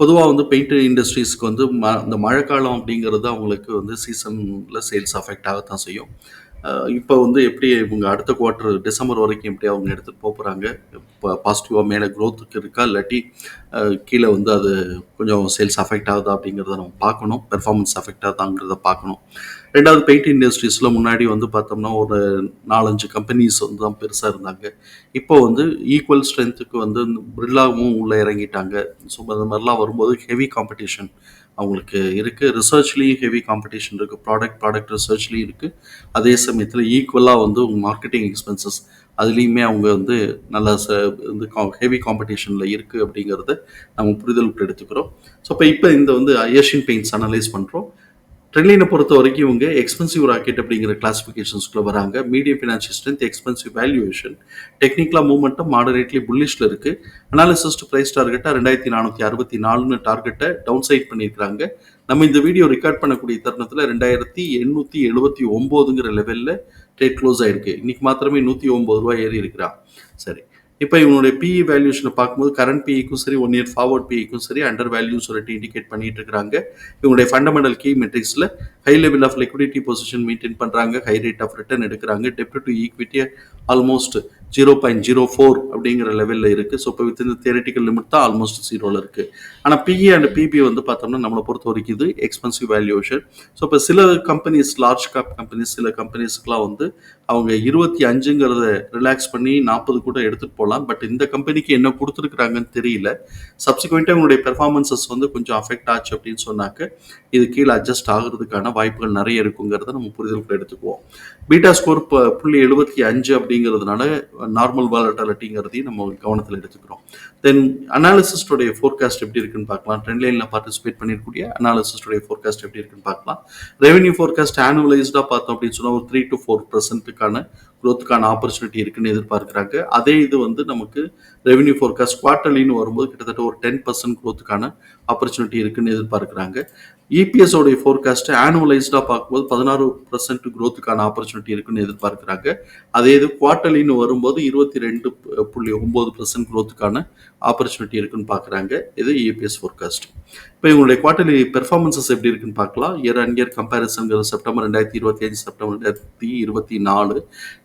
பொதுவாக வந்து பெயிண்ட் இண்டஸ்ட்ரீஸ்க்கு வந்து ம இந்த மழைக்காலம் அப்படிங்கிறது அவங்களுக்கு வந்து சீசனில் சேல்ஸ் அஃபெக்ட் ஆகத்தான் செய்யும். இப்போ வந்து எப்படி இவங்க அடுத்த குவார்ட்டர் டிசம்பர் வரைக்கும் எப்படி அவங்க எடுத்துகிட்டு போக போகிறாங்க இப்போ பாசிட்டிவாக மேலே க்ரோத்துக்கு இருக்கா? இல்லாட்டி கீழே வந்து அது கொஞ்சம் சேல்ஸ் அஃபெக்ட் ஆகுதா அப்படிங்கிறத நம்ம பார்க்கணும். பெர்ஃபார்மன்ஸ் அஃபெக்ட் ஆகுதாங்கிறத பார்க்கணும். ரெண்டாவது பெயிண்ட் இண்டஸ்ட்ரீஸில் முன்னாடி வந்து பார்த்தோம்னா ஒரு நாலஞ்சு கம்பெனிஸ் வந்து தான் பெருசாக இருந்தாங்க. இப்போ வந்து ஈக்குவல் ஸ்ட்ரென்த்துக்கு வந்து பிர்லாவும் உள்ளே இறங்கிட்டாங்க. ஸோ அந்த மாதிரிலாம் வரும்போது ஹெவி காம்படிஷன் அவங்களுக்கு இருக்குது ரிசர்ச்லேயும் ஹெவி காம்படிஷன் இருக்குது ப்ராடக்ட் ப்ராடக்ட் ரிசர்ச்லேயும் இருக்குது அதே சமயத்தில் ஈக்குவலாக வந்து உங்கள் மார்க்கெட்டிங் எக்ஸ்பென்சஸ் அதுலேயுமே அவங்க வந்து நல்லா ச வந்து ஹெவி காம்படிஷனில் இருக்குது அப்படிங்கிறத நம்ம புரிதல் எடுத்துக்கிறோம். ஸோ இப்போ இப்போ இந்த வந்து ஏஷியன் பெயிண்ட்ஸ் அனலைஸ் பண்ணுறோம் ட்ரெயினை பொறுத்த வரைக்கும் இவங்க எக்ஸ்பென்சிவ் ராக்கெட் அப்படிங்கிற கிளாஸிஃபிகேஷன்ஸ்குள்ளே வராங்க. Medium financial strength expensive valuation டெக்னிக்கலாக மூவ்மெண்ட்டும் மாடரேட்லி புல்லிஷில் இருக்குது அனாலிசிஸ்ட் ப்ரைஸ் டார்கெட்டாக ரெண்டாயிரத்தி நானூற்றி அறுபத்தி நாலுன்னு டார்கெட்டை டவுன் சைட் பண்ணியிருக்கிறாங்க. நம்ம இந்த வீடியோ ரெக்கார்ட் பண்ணக்கூடிய தருணத்தில் ரெண்டாயிரத்தி எண்ணூற்றி எழுபத்தி ஒம்போதுங்கிற லெவலில் ட்ரேட் க்ளோஸ் ஆயிருக்கு. இன்றைக்கி மாத்திரமே நூற்றி ஒம்பது ரூபா ஏறி இருக்கிறா சரி. இப்போ இவனுடைய பிஇ வேல்யூஷனை பார்க்கும்போது கரண்ட் பிஇக்கும் சரி ஒன் இயர் ஃபார்வர்ட் பிஇக்கும் சரி அண்டர் வேல்யூ சொல்லிட்டு இண்டிகேட் பண்ணிட்டு இருக்காங்க இவங்களுடைய fundamental key மெட்ரிக்ஸில் high level of liquidity position maintain பண்ணுறாங்க ஹை ரேட் ஆஃப் ரிட்டர்ன் எடுக்கிறாங்க. டெப்ட் to equity almost zero point zero four அப்படிங்கிற லெவலில் இருக்குது ஸோ இப்போ வித் இந்த தியரட்டிக்கல் லிமிட் தான் ஆல்மோஸ்ட் ஜீரோவில் இருக்குது ஆனால் பிஇ அண்ட் பிபி வந்து பார்த்தோம்னா நம்மளை பொறுத்த வரைக்கும் இது எக்ஸ்பென்சிவ் வேல்யூஷன் ஸோ இப்போ சில கம்பெனிஸ் லார்ஜ் கேப் கம்பெனிஸ் சில கம்பெனிஸ்க்குலாம் வந்து அவங்க இருபத்தி அஞ்சுங்கிறத ரிலாக்ஸ் பண்ணி நாற்பது கூட எடுத்துகிட்டு போகலாம் பட் இந்த கம்பெனிக்கு என்ன கொடுத்துருக்குறாங்கன்னு தெரியல. சப்சிக்வெண்ட்டாக அவங்களுடைய பெர்ஃபார்மன்சஸ் வந்து கொஞ்சம் அஃபெக்ட் ஆச்சு அப்படின்னு சொன்னாக்க இது கீழே அட்ஜஸ்ட் ஆகுறதுக்கான வாய்ப்புகள் நிறைய இருக்குங்கிறத நம்ம புரிதலுக்குள்ள எடுத்துக்குவோம். பீட்டா ஸ்கோர் புள்ளி எழுபத்தி அஞ்சு அப்படிங்கிறதுனால நார்மல் வாலட்டாலிட்டிங்கிறதையும் நம்ம கவனத்தில் எடுத்துக்கிறோம். தென் அனாலிசிஸ்டோடைய ஃபோர்காஸ்ட் எப்படி இருக்குன்னு பார்க்கலாம். ட்ரெண்ட் லைனில் பார்ட்டிசிபேட் பண்ணிருக்கூடிய அனாலிசிஸ்டோடைய ஃபோர்காஸ்ட் எப்படி இருக்குன்னு பார்க்கலாம். ரெவன்யூ ஃபோர்காஸ்ட் ஆனுவலைஸ்டாக பார்த்தோம் அப்படின்னு சொன்னால் ஒரு த்ரீ டு ஃபோர் பர்சன்ட்டுக்கான குரோத்துக்கான ஆப்பர்ச்சுனிட்டி இருக்குன்னு எதிர்பார்க்குறாங்க. அதே இது வந்து நமக்கு ரெவென்யூ ஃபோர்காஸ்ட் குவார்டர்லின்னு வரும்போது கிட்டத்தட்ட ஒரு டென் பர்சன்ட் குரோத்துக்கான ஆப்பர்ச்சுனிட்டி இருக்குன்னு எதிர்பார்க்குறாங்க. இபிஎஸ் ஃபோர்காஸ்ட்டு ஆனுவலைஸ்டாக பார்க்கும்போது பதினாறு பர்சன்ட் க்ரோத்துக்கான ஆப்பர்ச்சுனிட்டி இருக்குன்னு எதிர்பார்க்குறாங்க. அதே இது குவார்டர்லின்னு வரும்போது இருபத்தி ரெண்டு புள்ளி ஒம்பது பர்சன்ட் க்ரோத்துக்கான ஆப்பர்ச்சுனிட்டி இருக்குன்னு பார்க்குறாங்க. இது இபிஎஸ் ஃபோர்காஸ்ட் இப்போ இவங்களுடைய குவார்டர்லி பெர்ஃபார்மன்சஸ் எப்படி இருக்குன்னு பார்க்கலாம். இயர் அண்ட் இயர் கம்பேரிசன்கிற செப்டம்பர் ரெண்டாயிரத்தி இருபத்தி அஞ்சு செப்டம்பர் ரெண்டாயிரத்தி இருபத்தி நாலு.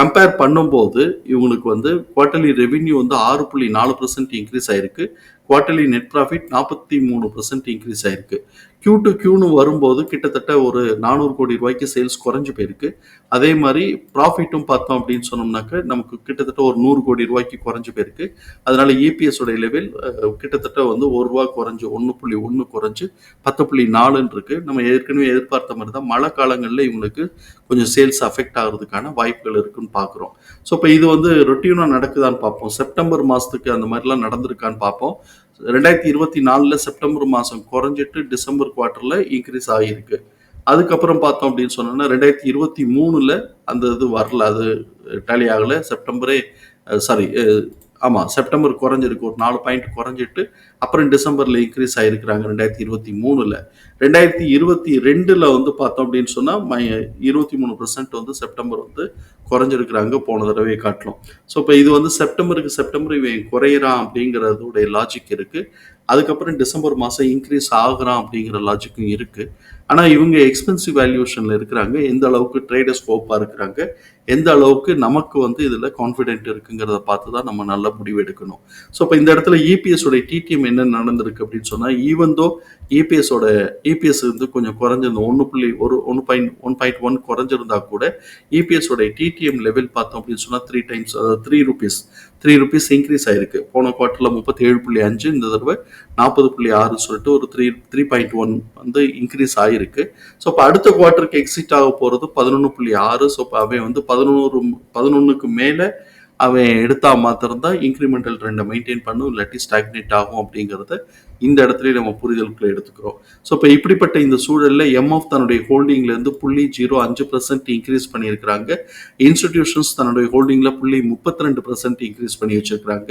கம்பேர் பண்ணும்போது இவங்களுக்கு வந்து குவார்டர்லி ரெவின்யூ வந்து ஆறு புள்ளி நாலு பர்சன்ட் இன்க்ரீஸ் ஆயிருக்கு. குவார்டர்லி நெட் ப்ராஃபிட் நாற்பத்தி மூணு பர்சன்ட் இன்க்ரீஸ் ஆயிருக்கு. கியூ டு கியூன்னு வரும்போது கிட்டத்தட்ட ஒரு நானூறு கோடி ரூபாய்க்கு சேல்ஸ் குறைஞ்சு போயிருக்கு. அதே மாதிரி ப்ராஃபிட்டும் பார்த்தோம் அப்படின்னு சொன்னோம்னாக்க நமக்கு கிட்டத்தட்ட ஒரு நூறு கோடி ரூபாய்க்கு குறைஞ்சு போயிருக்கு. அதனால இபிஎஸ் உடைய லெவல் கிட்டத்தட்ட வந்து ஒரு ரூபா குறைஞ்சு ஒன்று புள்ளி ஒன்று குறைஞ்சு பத்து புள்ளி நாலுன்னு இருக்கு. நம்ம ஏற்கனவே எதிர்பார்த்த மாதிரி தான் மழை காலங்களில் இவங்களுக்கு கொஞ்சம் சேல்ஸ் அஃபெக்ட் ஆகிறதுக்கான வாய்ப்புகள் இருக்குன்னு பார்க்குறோம். ஸோ இப்போ இது வந்து ரொட்டீனாக நடக்குதான்னு பார்ப்போம். செப்டம்பர் மாதத்துக்கு அந்த மாதிரிலாம் நடந்திருக்கான்னு பார்ப்போம். ரெண்டாயிரத்தி இருபத்தி நாலில் செப்டம்பர் மாதம் குறைஞ்சிட்டு டிசம்பர் குவார்ட்டரில் இன்க்ரீஸ் ஆகியிருக்கு அதுக்கப்புறம் பார்த்தோம் அப்படின்னு சொன்னோன்னா ரெண்டாயிரத்தி இருபத்தி மூணில் அந்த இது வரல அது டேலி ஆகலை. செப்டம்பரே சாரி ஆமாம் செப்டம்பர் குறைஞ்சிருக்கு. ஒரு நாலு பாயிண்ட் குறைஞ்சிட்டு அப்புறம் டிசம்பரில் இன்க்ரீஸ் ஆகிருக்கிறாங்க ரெண்டாயிரத்தி இருபத்தி மூணில். ரெண்டாயிரத்தி இருபத்தி ரெண்டில் வந்து பார்த்தோம் அப்படின்னு சொன்னால் மை இருபத்தி மூணு பர்சன்ட் வந்து செப்டம்பர் வந்து குறைஞ்சிருக்கிறாங்க போன தடவை காட்டிலும். ஸோ இப்போ இது வந்து செப்டம்பருக்கு செப்டம்பர் இவன் குறையிறான் அப்படிங்கிறதுடைய லாஜிக் இருக்குது அதுக்கப்புறம் டிசம்பர் மாதம் இன்க்ரீஸ் ஆகுறான் அப்படிங்கிற லாஜிக்கும் இருக்குது ஆனால் இவங்க எக்ஸ்பென்சிவ் வேல்யூஷனில் இருக்கிறாங்க. எந்த அளவுக்கு ட்ரேடர்ஸ் ஸ்கோப்பாக இருக்கிறாங்க. எந்த அளவுக்கு நமக்கு வந்து இதில் கான்ஃபிடென்ட் இருக்குங்கிறத பார்த்து தான் நம்ம நல்ல முடிவு எடுக்கணும். ஸோ இப்போ இந்த இடத்துல இபிஎஸ் உடைய டிடிஎம் என்ன நடந்திருக்கு அப்படின்னு சொன்னால் ஈவன் தோ இபிஎஸோட வந்து கொஞ்சம் குறைஞ்சிருந்தோம் ஒன்று புள்ளி ஒரு ஒன்று பாயிண்ட் ஒன் பாயிண்ட் ஒன் குறைஞ்சிருந்தா கூட ஏபிஎஸோட டிடிஎம் லெவல் பார்த்தோம் அப்படின்னு சொன்னால் த்ரீ டைம்ஸ் அதாவது three rupees three rupees increase ஆயிருக்கு. போன குவார்ட்டரில் முப்பத்தி ஏழு புள்ளி அஞ்சு இந்த தடவை நாற்பது புள்ளி ஆறு சொல்லிட்டு ஒரு த்ரீ த்ரீ பாயிண்ட் ஒன் வந்து இன்க்ரீஸ் ஆகிருக்கு ஸோ இப்போ அடுத்த குவார்ட்டருக்கு எக்ஸிட் ஆக போகிறது பதினொன்று புள்ளி ஆறு. ஸோ இப்போ அவன் வந்து பதினொன்று பதினொன்றுக்கு மேலே அவன் எடுத்தால் மாத்திரம்தான் இன்க்ரிமெண்டல் ட்ரெண்டை மெயின்டைன் பண்ணும் இல்லாட்டி ஸ்டாக்னேட் ஆகும் அப்படிங்கிறத இந்த இடத்துலயே நம்ம புரிதலுக்குள்ள எடுத்துக்கிறோம். ஸோ இப்போ இப்படிப்பட்ட இந்த சூழல்ல எம்எஃப் தன்னுடைய ஹோல்டிங்ல இருந்து புள்ளி ஜீரோ அஞ்சு பர்சன்ட் இன்க்ரீஸ் பண்ணியிருக்கிறாங்க. இன்ஸ்டிடியூஷன்ஸ் தன்னுடைய ஹோல்டிங்ல புள்ளி முப்பத்தி ரெண்டு பர்சன்ட் இன்க்ரீஸ் பண்ணி வச்சிருக்காங்க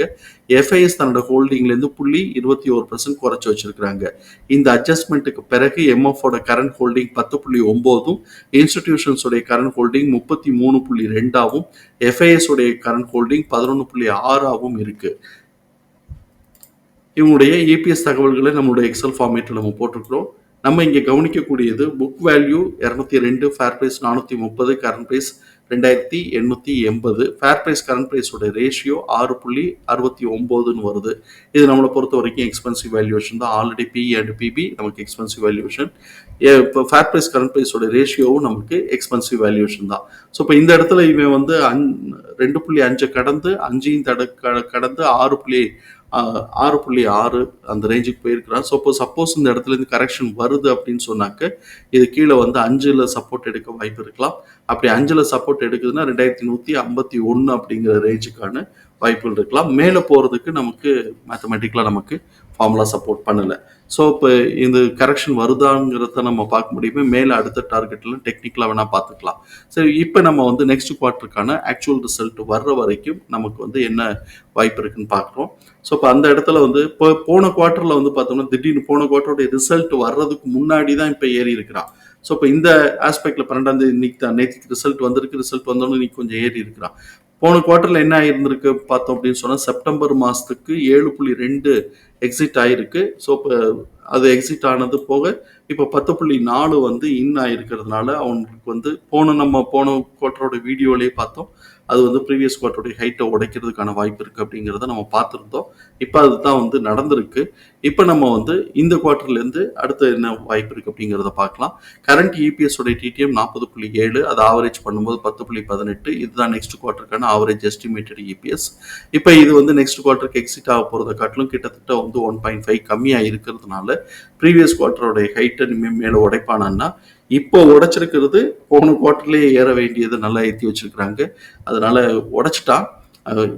எஃப்ஐஎஸ் தன்னோட ஹோல்டிங்ல இருந்து புள்ளி இருபத்தி ஒரு பர்சன்ட் குறைச்சு வச்சிருக்கிறாங்க. இந்த அட்ஜஸ்ட்மெண்ட்டுக்கு பிறகு எம்எஃப் ஓட கரண்ட் ஹோல்டிங் பத்து புள்ளி ஒன்பதும் இன்ஸ்டிடியூஷன்ஸுடைய கரண்ட் ஹோல்டிங் முப்பத்தி மூணு புள்ளி ரெண்டாவும் எஃப்ஐஎஸ் உடைய கரண்ட் ஹோல்டிங் பதினொன்று புள்ளி ஆறாவும் இருக்கு. இவனுடைய ஏபிஎஸ் தகவல்களை நம்மளுடைய எக்ஸல் ஃபார்மேட்டில் நம்ம போட்டிருக்கிறோம். நம்ம இங்கே கவனிக்கக்கூடியது புக் வேல்யூ இரநூத்தி ரெண்டு ஃபேர் ப்ரைஸ் நானூற்றி முப்பது கரண்ட் ப்ரைஸ் ரெண்டாயிரத்தி எண்ணூற்றி எண்பது. ஃபேர் ப்ரைஸ் கரண்ட் ப்ரைஸோட ரேஷியோ ஆறு புள்ளி அறுபத்தி ஒம்போதுன்னு வருது. இது நம்மளை பொறுத்த வரைக்கும் எக்ஸ்பென்சிவ் வேல்யூவேஷன் தான். ஆல்ரெடி பி அண்ட் பிபி நமக்கு எக்ஸ்பென்சிவ் வேல்யூவேஷன் இப்போ ஃபேர் ப்ரைஸ் கரண்ட் ப்ரைஸோட ரேஷியோவும் நமக்கு எக்ஸ்பென்சிவ் வேல்யூவேஷன் தான். ஸோ இப்போ இந்த இடத்துல இவன் வந்து அஞ் ரெண்டு புள்ளி அஞ்சை கடந்து அஞ்சையும் தட கடந்து ஆறு புள்ளி ஆறு புள்ளி ஆறு அந்த ரேஞ்சுக்கு போயிருக்கிறான் ஸோ இப்போ சப்போஸ் இந்த இடத்துல இருந்து கரெக்ஷன் வருது அப்படின்னு சொன்னாக்க இது கீழே வந்து அஞ்சில் சப்போர்ட் எடுக்க வாய்ப்பு இருக்கலாம். அப்படி அஞ்சில் சப்போர்ட் எடுக்குதுன்னா ரெண்டாயிரத்தி நூற்றி ஐம்பத்தி ஒன்று அப்படிங்கிற ரேஞ்சுக்கான வாய்ப்புகள் இருக்கலாம். மேலே போகிறதுக்கு நமக்கு மேத்தமெட்டிக்கலாக நமக்கு ஃபார்முலா சப்போர்ட் பண்ணலை. ஸோ இப்போ இந்த கரெக்ஷன் வருதாங்கிறத நம்ம பார்க்க முடியுமே. மேலே அடுத்த டார்கெட்டில் டெக்னிக்கலாக வேணால் பார்த்துக்கலாம். சரி இப்போ நம்ம வந்து நெக்ஸ்ட் குவார்ட்டருக்கான ஆக்சுவல் ரிசல்ட் வர்ற வரைக்கும் நமக்கு வந்து என்ன வாய்ப்பு இருக்குன்னு பார்க்குறோம். ஸோ இப்போ அந்த இடத்துல வந்து இப்போ போன குவார்ட்டரில் வந்து பார்த்தோம்னா திடீர்னு போன குவார்ட்டருடைய ரிசல்ட் வர்றதுக்கு முன்னாடி தான் இப்போ ஏறி இருக்கிறான் ஸோ இப்போ இந்த ஆஸ்பெக்டில் பன்னெண்டாம் தேதி இன்னைக்கு தான் நேற்றுக்கு ரிசல்ட் வந்திருக்கு ரிசல்ட் வந்தோடனே இன்னைக்கு கொஞ்சம் ஏறி இருக்கிறான் போன குவார்ட்டர்ல என்ன ஆயிருந்திருக்கு பார்த்தோம் அப்படின்னு சொன்னா செப்டம்பர் மாசத்துக்கு ஏழு புள்ளி ரெண்டு எக்ஸிட் ஆயிருக்கு. ஸோ இப்போ அது எக்ஸிட் ஆனது போக இப்போ பத்து புள்ளி நாலு வந்து இன் ஆயிருக்கிறதுனால அவங்களுக்கு வந்து போன நம்ம போன குவார்ட்டரோட வீடியோலேயே பார்த்தோம். அது வந்து ப்ரீவியஸ் குவார்ட்டருடைய ஹைட்டை உடைக்கிறதுக்கான வாய்ப்பு இருக்குது அப்படிங்கிறத நம்ம பார்த்துருந்தோம். இப்போ அதுதான் வந்து நடந்திருக்கு. இப்போ நம்ம வந்து இந்த குவார்ட்டர்லேருந்து அடுத்து என்ன வாய்ப்பு இருக்குது அப்படிங்கிறத பார்க்கலாம். கரண்ட் இபிஎஸ் உடைய டிடிஎம் நாற்பது புள்ளி ஏழு அதை ஆவரேஜ் பண்ணும்போது பத்து புள்ளி பதினெட்டு இதுதான் நெக்ஸ்ட் குவார்ட்டருக்கான ஆவரேஜ் எஸ்டிமேட்டட் இபிஎஸ் இப்போ இது வந்து நெக்ஸ்ட் குவார்ட்டருக்கு எக்ஸிட் ஆக போகிறத காட்டிலும் கிட்டத்தட்ட வந்து ஒன் பாயிண்ட் ஃபைவ் கம்மியாக இருக்கிறதுனால ப்ரீவியஸ் குவார்ட்டரோடைய ஹைட்டை இனிமேல் மேலே உடைப்பானான்னா இப்போ உடைச்சிருக்கிறது போன குவார்டர்லேயே ஏற வேண்டியது நல்லா ஏற்றி வச்சிருக்கிறாங்க. அதனால உடைச்சிட்டான்.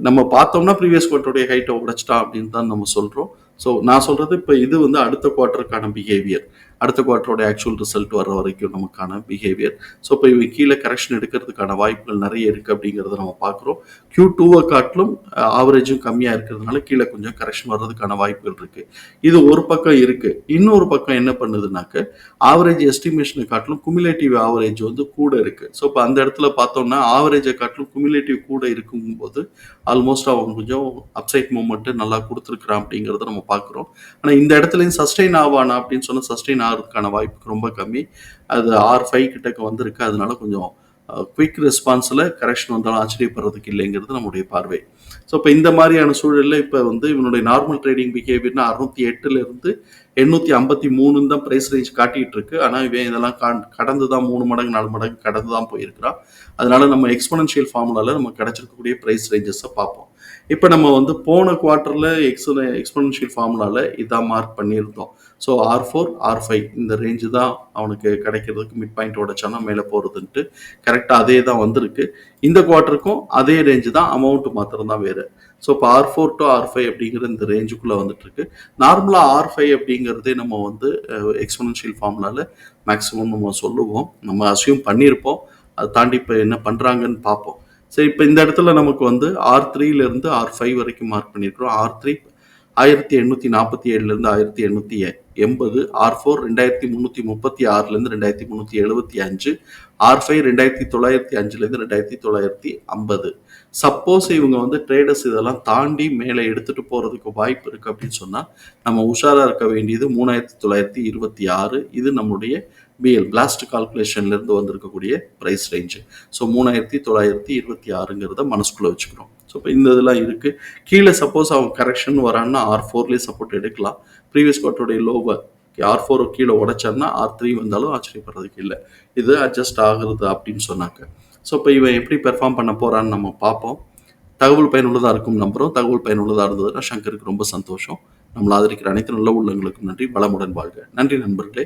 நம்ம பார்த்தோம்னா ப்ரீவியஸ் குவார்ட்டருடைய ஹைட்டை உடைச்சிட்டான் அப்படின்னு தான் நம்ம சொல்கிறோம் ஸோ நான் சொல்கிறது இப்போ இது வந்து அடுத்த குவார்ட்டருக்கான பிஹேவியர் அடுத்த குவார்ட்டரோட ஆக்சுவல் ரிசல்ட் வர்ற வரைக்கும் நமக்கான பிஹேவியர் ஸோ இப்போ இவங்க கீழே கரெக்ஷன் எடுக்கிறதுக்கான வாய்ப்புகள் நிறைய இருக்குது அப்படிங்கிறத நம்ம பார்க்குறோம். கியூ டூவை காட்டிலும் ஆவரேஜும் கம்மியாக இருக்கிறதுனால கீழே கொஞ்சம் கரெக்ஷன் வர்றதுக்கான வாய்ப்புகள் இருக்குது இது ஒரு பக்கம் இருக்குது இன்னொரு பக்கம் என்ன பண்ணுதுனாக்க ஆவரேஜ் எஸ்டிமேஷனை காட்டிலும் குமிலேட்டிவ் ஆவரேஜ் வந்து கூட இருக்குது ஸோ இப்போ அந்த இடத்துல பார்த்தோம்னா ஆவரேஜை காட்டிலும் குமிலேட்டிவ் கூட இருக்கும்போது ஆல்மோஸ்ட் அவங்க கொஞ்சம் அப்சைட் மூமெண்ட்டு நல்லா கொடுத்துருக்குறான் அப்படிங்கிறத நம்ம பார்க்குறோம். ஆனால் இந்த இடத்துலையும் சஸ்டெயின் ஆவானா அப்படின்னு சொன்னால் சஸ்டெயின் ஆகிறதுக்கான வாய்ப்பு ரொம்ப கம்மி. அது ஆர் ஃபைவ் கிட்டக்க வந்திருக்கு. அதனால கொஞ்சம் குயிக் ரெஸ்பான்ஸில் கரெக்ஷன் வந்தாலும் ஆச்சரியப்படுறதுக்கு இல்லைங்கிறது நம்முடைய பார்வை. ஸோ இப்போ இந்த மாதிரியான சூழலில் இப்போ வந்து இவனுடைய நார்மல் ட்ரேடிங் பிஹேவியர்னா அறுநூத்தி எட்டுலேருந்து எண்ணூற்றி ஐம்பத்தி மூணுன்னு தான் ப்ரைஸ் ரேஞ்ச் காட்டிகிட்டு இருக்கு. ஆனால் இவன் இதெல்லாம் கடந்து தான் மூணு மடங்கு நாலு மடங்கு கடந்து தான் போயிருக்கிறான். அதனால நம்ம எக்ஸ்பனன்ஷியல் ஃபார்முலாவில் நம்ம கிடைச்சிருக்கக்கூடிய ப்ரைஸ் ரேஞ்சஸை பார்ப்போம். இப்போ நம்ம வந்து போன குவார்ட்டரில் எக்ஸ் எக்ஸ்பனன்ஷியல் ஃபார்முலாவில் இதான் மார்க் பண்ணியிருந்தோம். So R four R five இந்த ரேஞ்சு தான் அவனுக்கு கிடைக்கிறதுக்கு மிட் பாயிண்ட் உடைச்சானா மேலே போகிறதுன்ட்டு கரெக்டாக அதே தான் வந்திருக்கு. இந்த குவார்ட்டருக்கும் அதே ரேஞ்சு தான் அமௌண்ட் மாத்திரம் தான் வேறு. ஸோ இப்போ R four to R five அப்படிங்கிற இந்த ரேஞ்சுக்குள்ளே வந்துட்டுருக்கு. நார்மலாக ஆர் ஃபைவ் அப்படிங்கிறதே நம்ம வந்து எக்ஸ்பனன்ஷியல் ஃபார்முலாவில் மேக்ஸிமம் நம்ம சொல்லுவோம். நம்ம அசியூம் பண்ணியிருப்போம். அதை தாண்டி இப்போ என்ன பண்ணுறாங்கன்னு பார்ப்போம். சரி இப்போ இந்த இடத்துல நமக்கு வந்து ஆர் த்ரீலேருந்து ஆர் ஃபைவ் வரைக்கும் மார்க் பண்ணியிருக்கிறோம். ஆர் த்ரீ ஆயிரத்தி எண்ணூற்றி நாற்பத்தி ஏழுலேருந்து ஆயிரத்தி எண்ணூற்றி எண்பது ஆர் ஃபோர் ரெண்டாயிரத்தி முந்நூற்றி முப்பத்தி ஆறுலேருந்து ரெண்டாயிரத்தி முந்நூற்றி எழுபத்தி அஞ்சு ஆர் ஃபைவ் ரெண்டாயிரத்தி தொள்ளாயிரத்தி அஞ்சுலேருந்து ரெண்டாயிரத்தி தொள்ளாயிரத்தி ஐம்பது. சப்போஸ் இவங்க வந்து ட்ரேடர்ஸ் இதெல்லாம் தாண்டி மேலே எடுத்துகிட்டு போகிறதுக்கு வாய்ப்பு இருக்குது அப்படின்னு சொன்னால் நம்ம உஷாராக இருக்க வேண்டியது மூணாயிரத்தி தொள்ளாயிரத்தி இருபத்தி ஆறு. இது நம்முடைய பிஎல் பிளாஸ்ட் கால்குலேஷன்லேருந்து வந்திருக்கக்கூடிய ப்ரைஸ் ரேஞ்சு ஸோ மூணாயிரத்தி தொள்ளாயிரத்தி இருபத்தி ஆறுங்கிறத மனசுக்குள்ளே வச்சுக்கிறோம் ஸோ இப்போ இந்த இதெல்லாம் இருக்குது கீழே சப்போஸ் அவங்க கரெக்ஷன் வரான்னா ஆர் ஃபோர்லேயே சப்போர்ட் எடுக்கலாம். ப்ரீவியஸ் குவார்ட்டருடைய லோவை ஆர் ஃபோர் கீழே உடைச்சான்னா ஆர் த்ரீ வந்தாலும் ஆச்சரியப்படுறதுக்கு இல்லை. இது அட்ஜஸ்ட் ஆகுறது அப்படின்னு சொன்னாங்க. ஸோ இப்போ இவன் எப்படி பெர்ஃபார்ம் பண்ண போகிறான்னு நம்ம பார்ப்போம். தகவல் பயனுள்ளதாக இருக்கும் நம்புகிறோம் தகவல் பயனுள்ளதாக இருந்ததுன்னா சங்கருக்கு ரொம்ப சந்தோஷம். நம்மளை ஆதரிக்கிற அனைத்து நல்ல உள்ளங்களுக்கும் நன்றி. வளமுடன் வாழ்க. நன்றி நண்பர்களே.